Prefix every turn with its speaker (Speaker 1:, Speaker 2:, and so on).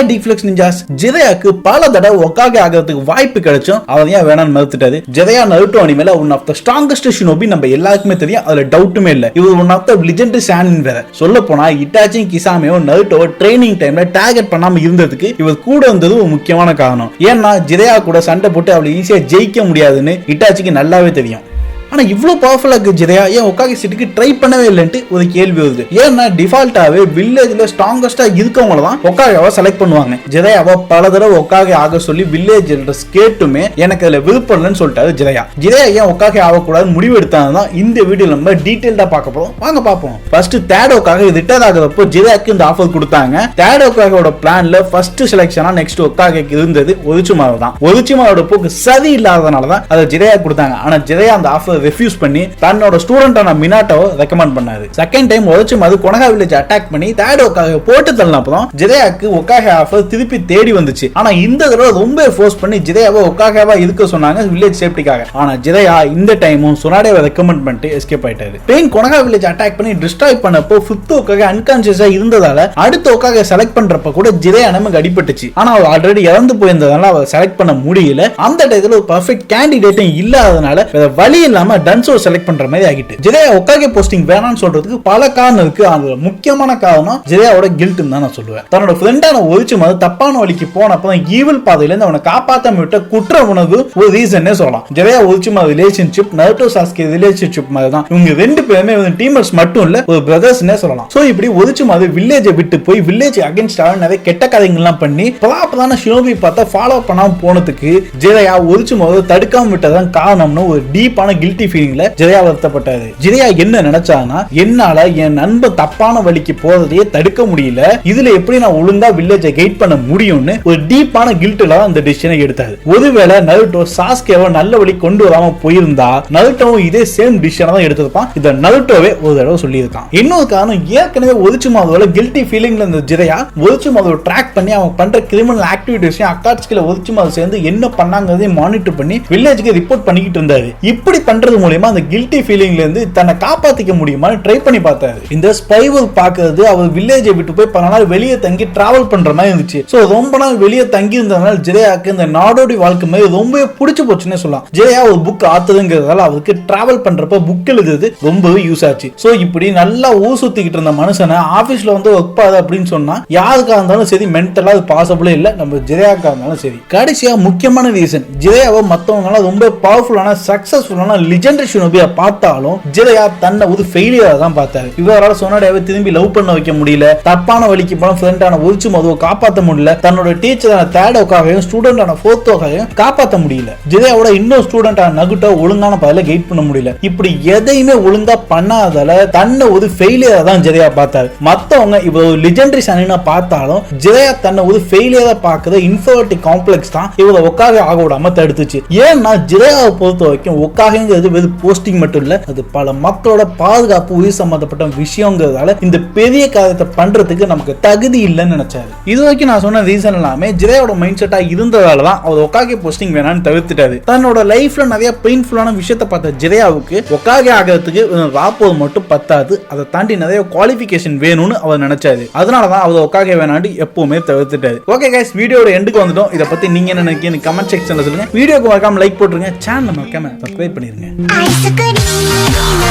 Speaker 1: Hi deflects ninjas ஜிதையாக்கு பல தடவை ஒக்காக ஆகிறதுக்கு வாய்ப்பு கிடைச்சும் அவர் ஏன் வேணாம்னு மறுத்துட்டாரு? Jiraiya Naruto அனிமேல one of the strongest shinobi நம்ம எல்லாருக்குமே தெரியும். அதுல டவுட்டுமே இல்ல. இவர் one of the legendary Sannin வேற. சொல்ல போனா இட்டாச்சும் கிசாமையோ நருட்டோ ட்ரைனிங் டைம்ல டார்கெட் பண்ணாம இருந்ததுக்கு இவர் கூட இருந்தது ஒரு முக்கியமான காரணம். ஏன்னா ஜிதையா கூட சண்டை போட்டு அவளை ஈஸியா ஜெயிக்க முடியாதுன்னு இட்டாச்சிக்கு நல்லாவே தெரியும். ஆனால் இவ்வளோ பவர்ஃபுல்லாக இருக்குது ஜிதையா. ஏன் ஒக்காகி சிட்டிக்கு ட்ரை பண்ணவே இல்லைன்ட்டு ஒரு கேள்வி வருது. ஏன்னா டிஃபால்ட்டாகவே வில்லேஜில் ஸ்ட்ராங்கஸ்ட்டாக இருக்கவங்கள தான் ஒக்காகாவை செலக்ட் பண்ணுவாங்க. ஜிதையாவை பல தடவை ஒக்காகி ஆக சொல்லி வில்லேஜ் எல்டர்ஸ் கேட்டுமே எனக்கு அதில் விருப்பம் இல்லைன்னு சொல்லிட்டாரு ஜிதையா. ஜிதையா ஏன் ஒக்காகி ஆகக்கூடாதுன்னு முடிவு எடுத்தாங்க இந்த வீடியோ நம்ம டீட்டெயில்டாக பார்க்க போகிறோம் வாங்க பார்ப்போம். ஃபர்ஸ்ட் தேடோக்காக ரிட்டையர் ஆகிறப்போ ஜிதையாக்கு இந்த ஆஃபர் கொடுத்தாங்க. தேடோக்காகோட பிளான்ல ஃபர்ஸ்ட் செலெக்ஷனாக நெக்ஸ்ட் ஒக்காகைக்கு இருந்தது ஒதுச்சுமாவை தான் ஒதுச்சுமாவோட போக்கு சரி இல்லாதனால தான் அதை ஜிதையா கொடுத்தாங்க. ஆனால் ஜிதையா அந்த ஆஃபர் ரெஃப்யூஸ் பண்ணி தன்னோட ஸ்டூடெண்டான மினாட்டோ ரெக்கமெண்ட் பண்ணாரு. செகண்ட் டைம் ஒரிச்சுமாது கொனகா வில்லேஜ் அட்டாக் பண்ணி தேடோக்காக போட்டு தள்ளனப்பறம் ஜிதையாக்கு ஒக்காக ஆஃபர் திருப்பி தேடி வந்துச்சு. ஆனா இந்த தடவை ரொம்ப ஃபோர்ஸ் பண்ணி ஜிதையாவை ஒக்காகவா இருக்க சொன்னாங்க வில்லேஜ் சேஃப்டிக்காக ஆனா ஜிதையா இந்த டைமும் சுனாடேவை ரெக்கமெண்ட் பண்ணிட்டு எஸ்கேப் ஆயிட்டாரு. பெயின் கொனகா வில்லேஜ் அட்டாக் பண்ணி டிஸ்ட்ராய் பண்ணப்போ ஃபிஃப்த் ஒக்காக அன்கான்சியஸா இருந்ததால அடுத்த ஒக்காக செலக்ட் பண்றப்ப கூட ஜிதையா நமக்கு அடிபட்டுச்சு. ஆனா அவர் ஆல்ரெடி இறந்து போயிருந்ததால அவர் செலக்ட் பண்ண முடியல. அந்த டயத்துல ஒரு பர்ஃபெக்ட் கேண்டிடேட்டும் இல்லாதனால வழி இல்லாம டன்சோ செலக்ட் பண்ற மாதிரி ஆகிட்டு. ஜெயா ஒக்காகே போஸ்டிங் வேணாம்னு சொல்றதுக்கு பல காரணம் இருக்கு. அதுல முக்கியமான காரணம் ஜிதையாவோட கில்ட்னு தான் நான் சொல்லுவேன். தன்னோட ஃப்ரெண்டான ஒழிச்சு மது தப்பான வழிக்கு போனப்ப ஈவில் பாதையில இருந்து அவனை காப்பாத்தாம விட்ட குற்ற உணவு ஒரு ரீசன்னே சொல்லலாம். ஜெயா ஒழிச்சு மது ரிலேஷன்ஷிப் நருட்டோ சாஸ்கே ரிலேஷன்ஷிப் மாதிரி தான் இவங்க ரெண்டு பேருமே டீமர்ஸ் மட்டும் இல்ல ஒரு பிரதர்ஸ்னே சொல்லலாம். சோ இப்படி ஒழிச்சு மது வில்லேஜை விட்டு போய் வில்லேஜ் அகேன்ஸ்டாக நிறைய கெட்ட கதைகள்லாம் பண்ணி ப்ராப்பரான ஷினோபி பார்த்தா ஃபாலோ பண்ணாம போனதுக்கு ஜெயா ஒழிச்சு மது தடுக்காம விட்டதான் காரணம்னு ஒரு டீப்பான கில்ட்டி ஃபீலிங்ல ஜெயா வருத்தப்பட்டாரு. ஜெயா என்ன நினைச்சாங்கன்னா என்னால என் நண்பன் தப்பான வழிக்கு போறதையே தடுக்க முடியல. இதுல எப்படி நான் ஒழுங்கா வில்லேஜை கைட் பண்ண முடியும்னு ஒரு டீப்பான கில்ட்ல அந்த டிசிஷனை எடுத்தாரு. ஒருவேளை நருட்டோ சாஸ்கேவை நல்ல வழி கொண்டு வராம போயிருந்தா நருட்டோவும் இதே சேம் டிசிஷனை தான் எடுத்திருப்பான். இத நருட்டோவே ஒரு தடவை சொல்லியிருக்கான். இன்னொரு காரணம் ஏற்கனவே ஒதுச்சு மாதவோட கில்ட்டி ஃபீலிங்ல இருந்த ஜிதையா ஒதுச்சு மாதவ ட்ராக் பண்ணி அவங்க பண்ற கிரிமினல் ஆக்டிவிட்டிஸையும் அக்காட்சிகளை ஒதுச்சு மாதம் சேர்ந்து என்ன பண்ணாங்கிறதையும் மானிட்டர் பண்ணி வில்லேஜுக்கு ரிப்போர்ட் பண்ணிக்கிட்டு இருந்தாரு. இப்படி பண்ற பண்றது மூலியமா அந்த கில்ட்டி ஃபீலிங்லேருந்து தன்னை காப்பாத்திக்க முடியுமான்னு ட்ரை பண்ணி பார்த்தாரு. இந்த ஸ்பைவர் பாக்குறது அவர் வில்லேஜை விட்டு போய் பல நாள் வெளியே தங்கி டிராவல் பண்ற மாதிரி இருந்துச்சு. ஸோ ரொம்ப நாள் வெளியே தங்கி இருந்ததுனால ஜெயாக்கு இந்த நாடோடி வாழ்க்கை மாதிரி ரொம்பவே பிடிச்சி போச்சுன்னே சொல்லலாம். ஜெயா ஒரு புக் ஆத்துதுங்கிறதால அவருக்கு டிராவல் பண்ணுறப்ப புக் எழுதுறது ரொம்பவே யூஸ் ஆச்சு. சோ இப்படி நல்லா ஊர் சுத்திக்கிட்டு இருந்த மனுஷனை ஆபீஸ்ல வந்து ஒர்க் பாது அப்படின்னு சொன்னா யாருக்கா இருந்தாலும் சரி மென்டலாக அது பாசிபிளே இல்லை. நம்ம ஜெயாக்கா இருந்தாலும் சரி. கடைசியா முக்கியமான ரீசன் ஜெயாவை மத்தவங்க எல்லாம் ரொம்ப பவர்ஃபுல்லான சக்ஸஸ்ஃபுல்லான லிஜெண்டரி ஷினோபியா பார்த்தாலும் ஜெயா தன்னை ஒரு ஃபெயிலியரா தான் பார்த்தாரு. இவரால் சொன்னடையாவை திரும்பி லவ் பண்ண வைக்க முடியல. தப்பான வழிக்கு போன ஃப்ரெண்டான உரிச்சு மதுவை காப்பாற்ற முடியல. தன்னோட டீச்சரான தேடோக்காகவும் ஸ்டூடெண்டான ஃபோர்த்தோக்காகவும் காப்பாற்ற முடியல. ஜெயாவோட இன்னொரு ஸ்டூடெண்டான நகுட்டோ ஒழுங்கான பதில கெயிட் பண்ண முடியல. இப்படி எதையுமே ஒழுங்கா பண்ணாதால தன்னை ஒரு ஃபெயிலியரா தான் ஜெயா பார்த்தாரு. மத்தவங்க இப்போ ஒரு லிஜெண்டரி சனினா பார்த்தாலும் ஜெயா தன்னை ஒரு ஃபெயிலியரா பார்க்குற இன்ஃபர்டி காம்ப்ளெக்ஸ் தான் இவரை ஒக்காக ஆக விடாம தடுத்துச்சு. ஏன்னா ஜெயாவை பொறுத்த வரைக்கும் ஒக்காகங்கிறது வெறும் போஸ்டிங் மட்டும் இல்லை அது பல மக்களோட பாதுகாப்பு உயிர் சம்பந்தப்பட்ட விஷயங்கிறதால இந்த பெரிய காரியத்தை பண்றதுக்கு நமக்கு தகுதி இல்லைன்னு நினைச்சாரு. இது வரைக்கும் நான் சொன்ன ரீசன் எல்லாமே ஜெயாவோட மைண்ட் செட்டா இருந்ததால தான் அவர் ஒக்காகே போஸ்டிங் வேணாம்னு தவிர்த்துட்டாரு. தன்னோட லைஃப்ல நிறைய பெயின்ஃபுல்லான விஷயத்தை பார்த்த ஜெயாவுக்கு ஒக்காகே ஆகிறதுக்கு ராப்போது மட்டும் பத்தாது. அதை தாண்டி நிறைய குவாலிஃபிகேஷன் வேணும்னு அவர் நினைச்சாரு. அதனால தான் அவர் ஒக்காகே வேணாண்டு எப்பவுமே தவிர்த்துட்டாரு. ஓகே கைஸ் வீடியோட எண்டுக்கு வந்துட்டோம். இதை பத்தி நீங்க என்ன நினைக்கிறீங்க கமெண்ட் செக்ஷன்ல சொல்லுங்க. வீடியோக்கு மறக்காம லைக் போட்டுருங்க. சேனல் மறக்காம சப்ஸ்கிரைப் பண்ணிருங்க.
Speaker 2: アイスクリーム